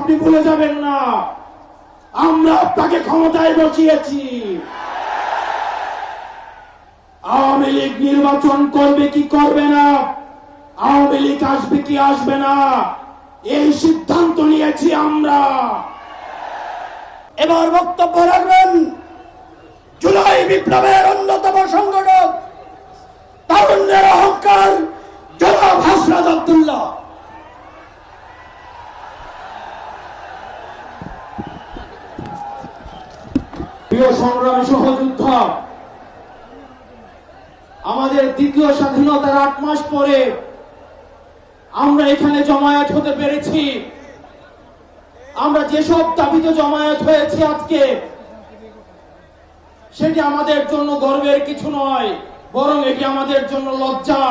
আপনি ভুলে যাবেন না। আমরা আপনাকে ক্ষমতায় বসিয়েছি। আওয়ামী লীগ নির্বাচন করবে কি করবে না? আওয়ামী লীগ আসবে কি আসবে না? এই সিদ্ধান্ত নিয়েছি আমরা। এবার বক্তব্য রাখবেন। জুলাই বিপ্লবের প্রিয় সংগ্রামী সহযোদ্ধা, আমাদের দ্বিতীয় স্বাধীনতার আট মাস পরে আমরা এখানে জমায়েত হতে পেরেছি। আমরা যেসব দাবিতে জমায়েত হয়েছি আজকে, সেটি আমাদের জন্য গর্বের কিছু নয়, বরং এটি আমাদের জন্য লজ্জা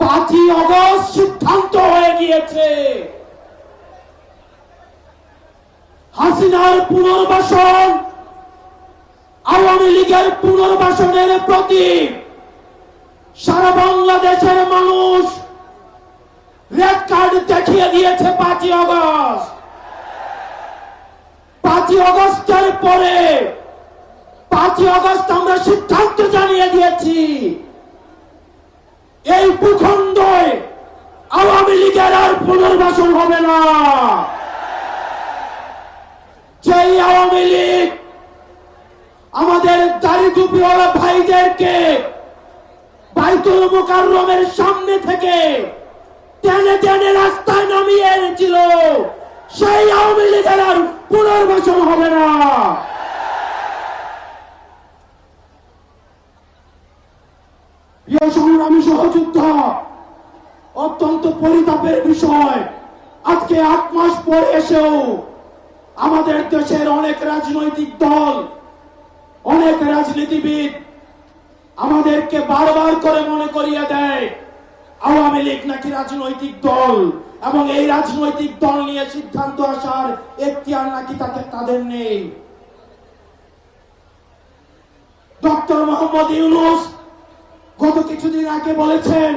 পাঁচই অগস্ট সিদ্ধান্ত হয়ে গিয়েছে। হাসিনার পুনর্বাসন আওয়ামী লীগের পুনর্বাসনের প্রতি সারা বাংলাদেশের মানুষ রেড কার্ড দেখিয়ে দিয়েছে পাঁচই অগস্ট পাঁচই অগস্টের পরে পাঁচই অগস্ট আমরা সিদ্ধান্ত জানিয়ে দিয়েছি, এই ভূখণ্ডে আওয়ামী লীগের আর পুনর্বাসন হবে না। যেই আওয়ামী লীগ, আমাদের দাড়ি ভাইদেরকে বাইতুল মোকাররমের সামনে থেকে টেনে টেনে রাস্তায় নামিয়ে এনেছিল। সেই আওয়ামী লীগের আর পুনর্বাসন হবে না। প্রিয় সংগ্রামী সহযোদ্ধা অত্যন্ত পরিতাপের বিষয়। আজকে আট মাস পরে এসেও আমাদের দেশের অনেক রাজনৈতিক দল, অনেক রাজনীতিবিদ আমাদেরকে বারবার করে মনে করিয়ে দেয়, আওয়ামী লীগ নাকি রাজনৈতিক দল এবং এই রাজনৈতিক দল নিয়ে সিদ্ধান্ত আসার এখতিয়ার নাকি তাকে তাদের নেই। ডক্টর মোহাম্মদ ইউনুস গত কিছুদিন আগে বলেছেন,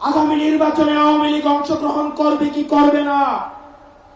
আগামী নির্বাচনে আওয়ামী লীগ অংশগ্রহণ করবে কি করবে না?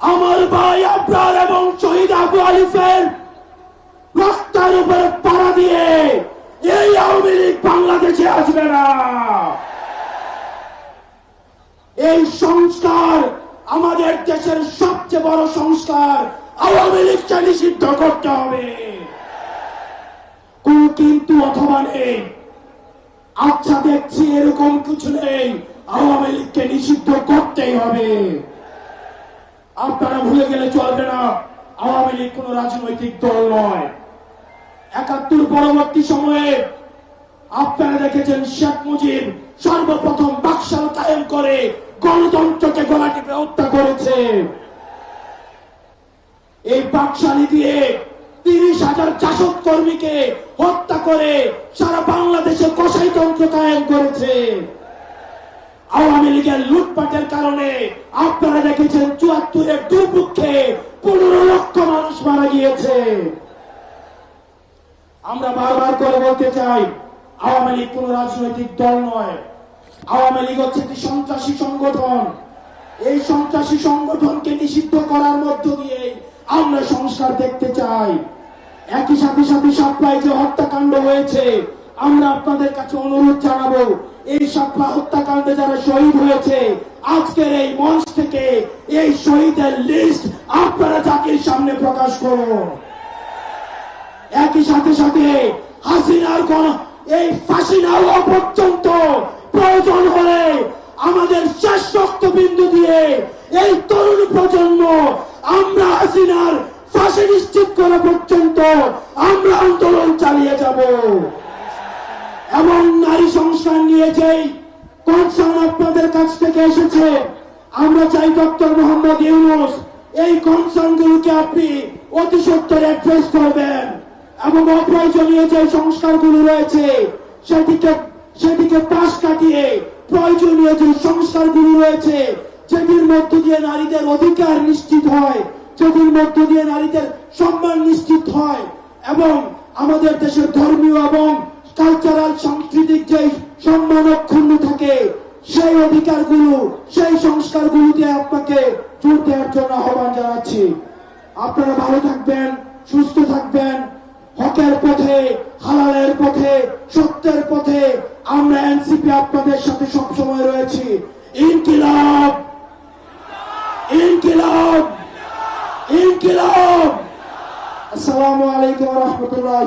আমার ভাই আবরার এবং শহীদ আবু আলিফের রাস্তার উপরে পাড়া দিয়ে এই আওয়ামী লীগ বাংলাদেশে আসবে না। এই সংস্কার আমাদের দেশের সবচেয়ে বড় সংস্কার, আওয়ামী লীগকে নিষিদ্ধ করতে হবে। কোন কিন্তু অথবা নেই। আচ্ছা দেখছি এরকম কিছু নেই, আওয়ামী লীগকে নিষিদ্ধ করতেই হবে। আপনারা ভুলে গেলে চলবে না। আওয়ামী লীগ কোন রাজনৈতিক দল নয়। একাত্তর পরবর্তী সময়ে আপনারা দেখেছেন শেখ মুজিব সর্বপ্রথম বাকশাল কায়েম করে গণতন্ত্রকে গলা টিপে হত্যা করেছে। এই বাকশালী দিয়ে তিরিশ হাজার চাষক কর্মীকে হত্যা করে সারা বাংলাদেশে কসাইতন্ত্র কায়েম করেছে। আওয়ামী লীগের লুটপাটের কারণে আপনারা দেখেছেন চুয়াত্তরের দুর্ভিক্ষে পনেরো লক্ষ মানুষ মারা গিয়েছে। আমরা বারবার করে বলতে চাই, আওয়ামী লীগ কোন রাজনৈতিক দল নয়। আওয়ামী লীগ হচ্ছে একটি সন্ত্রাসী সংগঠন। এই সন্ত্রাসী সংগঠনকে নিষিদ্ধ করার মধ্য দিয়ে আমরা সংস্কার দেখতে চাই। একই সাথে সাথে সাপ্লাই যে হত্যাকাণ্ড হয়েছে, আমরা আপনাদের কাছে অনুরোধ জানাব এই সাপ্লা হত্যাকাণ্ডে যারা শহীদ হয়েছে, আজকের এই মঞ্চ থেকে এই শহীদের লিস্ট আপনারা জাতির সামনে প্রকাশ করুন। একই সাথে সাথে হাসিনার কোন এই ফাঁসি না হওয়া পর্যন্ত প্রয়োজন হলে আমাদের শেষ রক্তবিন্দু দিয়ে এই তরুণ প্রজন্ম আমরা হাসিনার ফাঁসি নিশ্চিত করা পর্যন্ত আমরা আন্দোলন চালিয়ে যাব। এবং নারী সংস্থান নিয়ে যেই কনসার্ন আপনাদের কাছ থেকে এসেছে। আমরা চাই ডক্টর মোহাম্মদ ইউনুস, এই কনসার্ন গুলোকে আপনি অতি সত্তর অ্যাড্রেস করবেন। এবং অপ্রয়োজনীয় যে সংস্কারগুলো রয়েছে, সেটিকে সেটিকে পাশ কাটিয়ে প্রয়োজনীয় যে সংস্কারগুলো রয়েছে, যেটির মধ্য দিয়ে নারীদের অধিকার নিশ্চিত হয়, যেটির মধ্য দিয়ে নারীদের সম্মান নিশ্চিত হয়। এবং আমাদের দেশের ধর্মীয় এবং কালচারাল সাংস্কৃতিক যে সম্মান অক্ষুণ্ণ থাকে, সেই অধিকারগুলো, সেই সংস্কারগুলোতে আপনাকে জোর দেওয়ার জন্য আহ্বান জানাচ্ছি। আপনারা ভালো থাকবেন, সুস্থ থাকবেন। হকের পথে, হালালের পথে, সত্যের পথে আমরা এনসিপি আপনাদের সাথে সবসময় রয়েছি। ইনকিলাব! ইনকিলাব! ইনকিলাব! আসসালামু আলাইকুম রহমতুল্লাহ